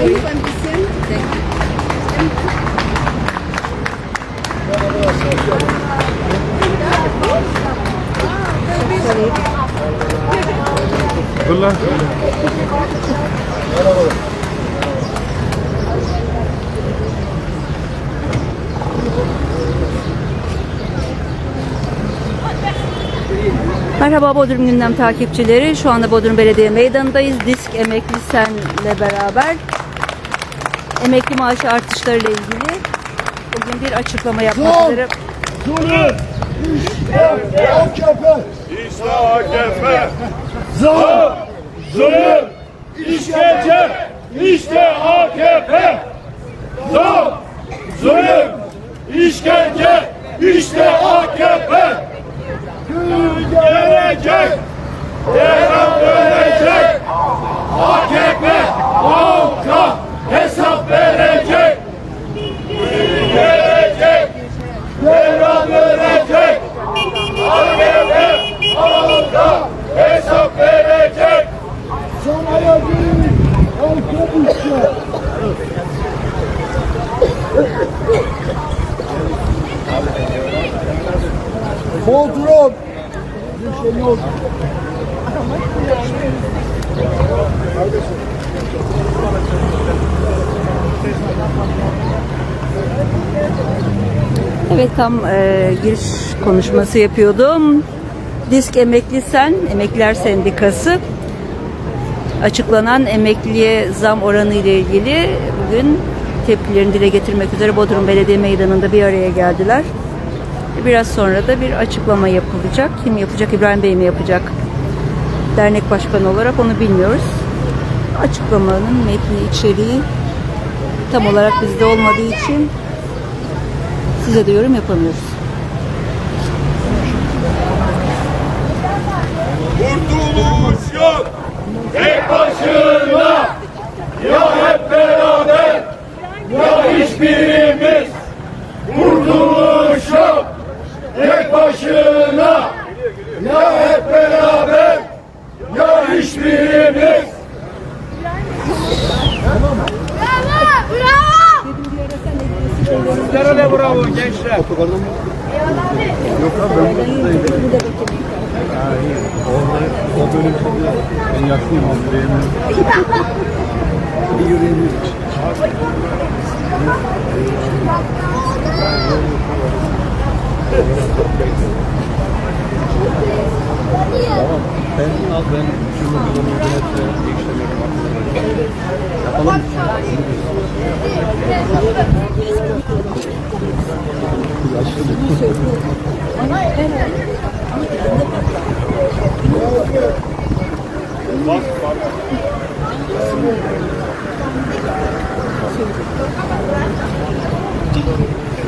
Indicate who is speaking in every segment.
Speaker 1: Hilf ein.
Speaker 2: Merhaba Bodrum Gündem takipçileri. Şu anda Bodrum Belediye Meydanı'ndayız. Disk Emekli Sen'le beraber emekli maaşı artışlarıyla ilgili bugün bir açıklama yapmak
Speaker 3: Zor.
Speaker 2: üzere.
Speaker 3: Zulüm, işte AKP,
Speaker 4: İşte AKP.
Speaker 3: zam,
Speaker 4: Zulüm. İşkence. İşte AKP. Zam. Zulüm. İşkence. İşte AKP. Gün gelecek. Devran dönecek. AKP halka hesap verecek. Gün gelecek. Devran dönecek. AKP halka hesap verecek.
Speaker 3: sanayi değil, AKP işte. Yok.
Speaker 2: Evet tam e, giriş konuşması yapıyordum. Disk Emekli Sen, Emekliler Sendikası açıklanan emekliye zam oranı ile ilgili bugün tepkilerini dile getirmek üzere Bodrum Belediye Meydanı'nda bir araya geldiler. Biraz sonra da bir açıklama yapılacak. Kim yapacak? İbrahim Bey mi yapacak? Dernek başkanı olarak onu bilmiyoruz. Açıklamanın metni, içeriği tam olarak bizde olmadığı için size de yorum yapamıyoruz.
Speaker 4: Kurtuluş yok. Tek başına. Ya hep beraber. Ya hiçbirimiz. Kurtuluş yok. Tek başına. Ya hep beraber. Ya hiçbirimiz.
Speaker 5: O bölüm ben yaşlıyım az yürüyemiyorum. Bir yürüyemiyorum. Tamam. Ben ben şunu bunu yönetle işlemiyorum. Yapalım.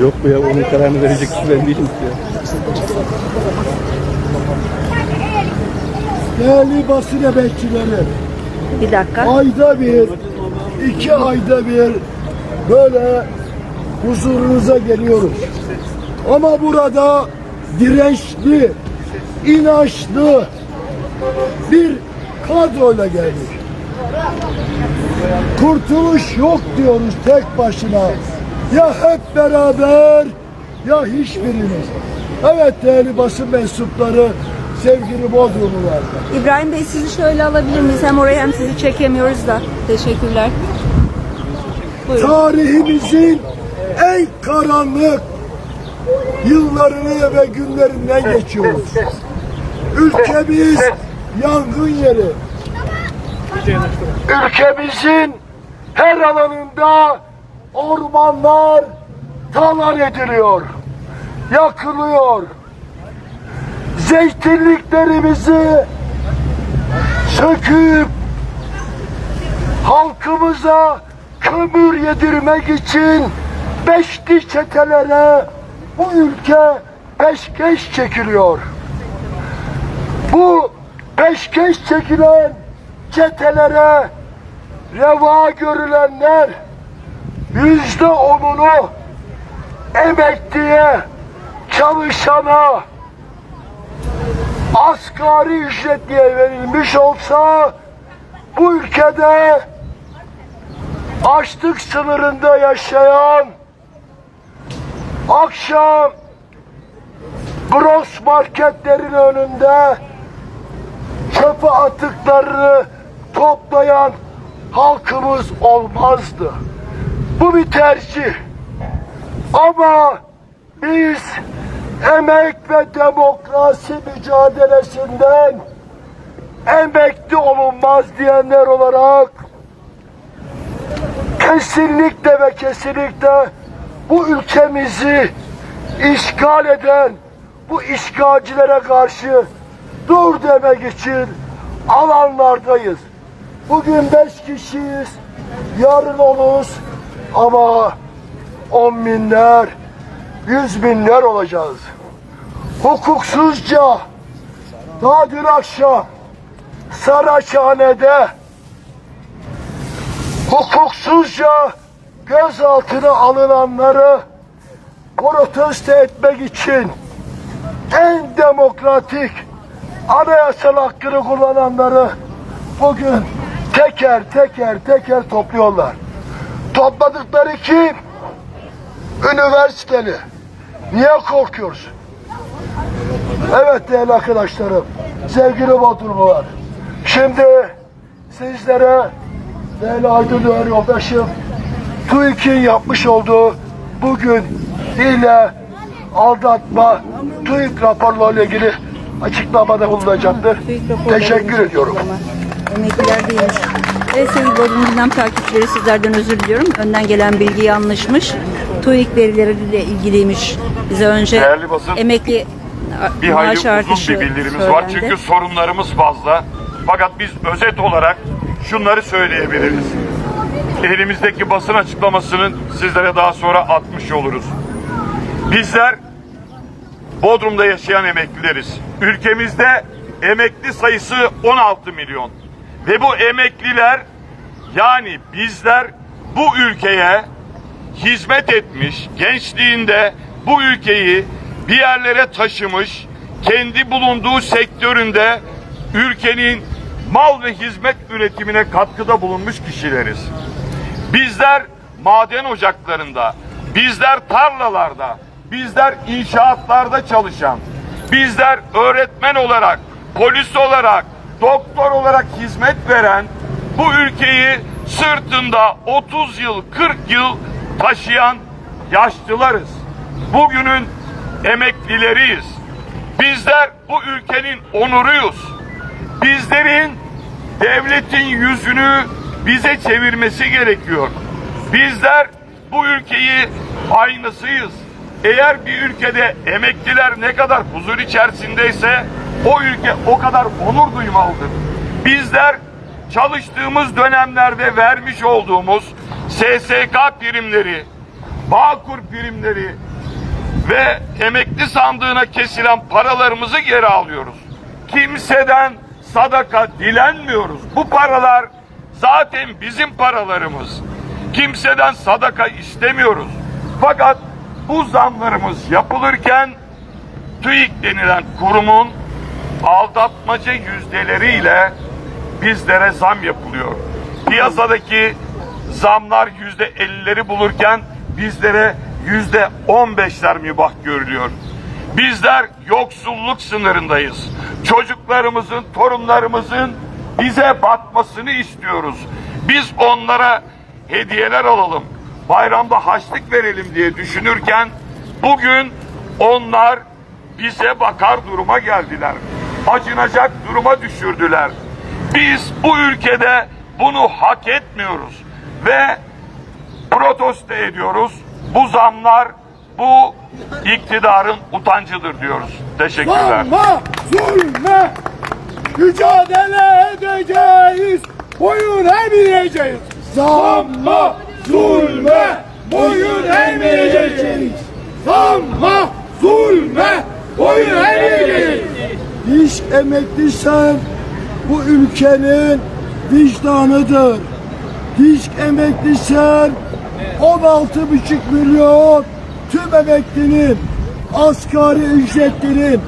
Speaker 5: Yok bu ya onun kararını verecek kişi ben değilim ki ya.
Speaker 3: Değerli basın emekçileri,
Speaker 2: Bir dakika.
Speaker 3: ayda bir, iki ayda bir böyle huzurunuza geliyoruz. Ama burada dirençli, inançlı bir kadroyla geldik. Kurtuluş yok diyoruz tek başına. Ya hep beraber ya hiçbirimiz. Evet değerli basın mensupları, sevgili Bodrumlular.
Speaker 2: İbrahim Bey sizi şöyle alabilir miyiz? Hem oraya hem sizi çekemiyoruz da. Teşekkürler. Buyurun.
Speaker 3: tarihimizin en karanlık yıllarını ve günlerinden geçiyoruz. Ülkemiz yangın yeri. Ülkemizin her alanında ormanlar talan ediliyor, yakılıyor. Zeytinliklerimizi söküp halkımıza kömür yedirmek için beşli çetelere bu ülke peşkeş çekiliyor. Bu peşkeş çekilen çetelere reva görülenler yüzde onunu emekliye, çalışana, asgari ücret diye verilmiş olsa bu ülkede açlık sınırında yaşayan, akşam Bros marketlerin önünde çöpe atıklarını toplayan halkımız olmazdı. Bu bir tercih. Ama biz emek ve demokrasi mücadelesinden emekli olunmaz diyenler olarak kesinlikle ve kesinlikle bu ülkemizi işgal eden bu işgalcilere karşı dur demek için alanlardayız. Bugün beş kişiyiz, yarın oluruz ama on binler, yüz binler olacağız. Hukuksuzca daha dün akşam Saraçhane'de hukuksuzca gözaltına alınanları protesto etmek için en demokratik anayasal hakkını kullananları bugün teker teker teker topluyorlar. Topladıkları kim? Üniversiteli. Niye korkuyoruz? Evet değerli arkadaşlarım, sevgili Bodrumlular. Şimdi sizlere değerli Aydın Doğan yoldaşım TÜİK'in yapmış olduğu bugün hile, aldatma, TÜİK raporlarıyla ilgili açıklamada bulunacaktır. Teşekkür ediyorum.
Speaker 2: Emekliler değilmiş. Evet sevgili Bodrum Gündem takipçileri sizlerden özür diliyorum. Önden gelen bilgi yanlışmış. TÜİK verileriyle ilgiliymiş. Bize önce
Speaker 4: Değerli basın,
Speaker 2: emekli
Speaker 4: bir
Speaker 2: maaş
Speaker 4: hayli uzun
Speaker 2: artışı
Speaker 4: bir bildirimiz var.
Speaker 2: söylendi.
Speaker 4: Çünkü sorunlarımız fazla. Fakat biz özet olarak şunları söyleyebiliriz. Elimizdeki basın açıklamasının sizlere daha sonra atmış oluruz. Bizler Bodrum'da yaşayan emeklileriz. Ülkemizde emekli sayısı 16 milyon. Ve bu emekliler yani bizler bu ülkeye hizmet etmiş, gençliğinde bu ülkeyi bir yerlere taşımış, kendi bulunduğu sektöründe ülkenin mal ve hizmet üretimine katkıda bulunmuş kişileriz. Bizler maden ocaklarında, bizler tarlalarda, bizler inşaatlarda çalışan, bizler öğretmen olarak, polis olarak, doktor olarak hizmet veren, bu ülkeyi sırtında 30 yıl, 40 yıl taşıyan yaşlılarız. Bugünün emeklileriyiz. Bizler bu ülkenin onuruyuz. Bizlerin devletin yüzünü bize çevirmesi gerekiyor. Bizler bu ülkeyi aynısıyız. Eğer bir ülkede emekliler ne kadar huzur içerisindeyse o ülke o kadar onur duymalıdır. Bizler çalıştığımız dönemlerde vermiş olduğumuz SSK primleri, Bağkur primleri ve emekli sandığına kesilen paralarımızı geri alıyoruz. Kimseden sadaka dilenmiyoruz. Bu paralar zaten bizim paralarımız. Kimseden sadaka istemiyoruz. Fakat bu zamlarımız yapılırken TÜİK denilen kurumun aldatmaca yüzdeleriyle bizlere zam yapılıyor. Piyasadaki zamlar yüzde ellileri bulurken bizlere yüzde on beşler mübah görülüyor. Bizler yoksulluk sınırındayız. Çocuklarımızın, torunlarımızın bize bakmasını istiyoruz. Biz onlara hediyeler alalım. Bayramda haçlık verelim diye düşünürken bugün onlar bize bakar duruma geldiler. Acınacak duruma düşürdüler. Biz bu ülkede bunu hak etmiyoruz ve protesto ediyoruz. Bu zamlar bu iktidarın utancıdır diyoruz. Teşekkürler.
Speaker 3: Zamma, zulme mücadele edeceğiz. Boyun eğmeyeceğiz. Zamma, zulme boyun eğmeyeceğiz. Zamma, zulme boyun eğmeyeceğiz. İş emeklisen bu ülkenin vicdanıdır. Diş emeklisen 16,5 milyon tüm emeklinin, asgari ücretlinin,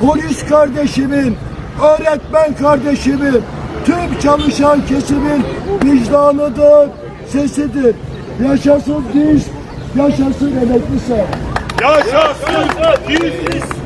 Speaker 3: polis kardeşimin, öğretmen kardeşimin, tüm çalışan kesimin vicdanıdır, sesidir. Yaşasın diş, yaşasın emekli.
Speaker 4: Yaşasın diş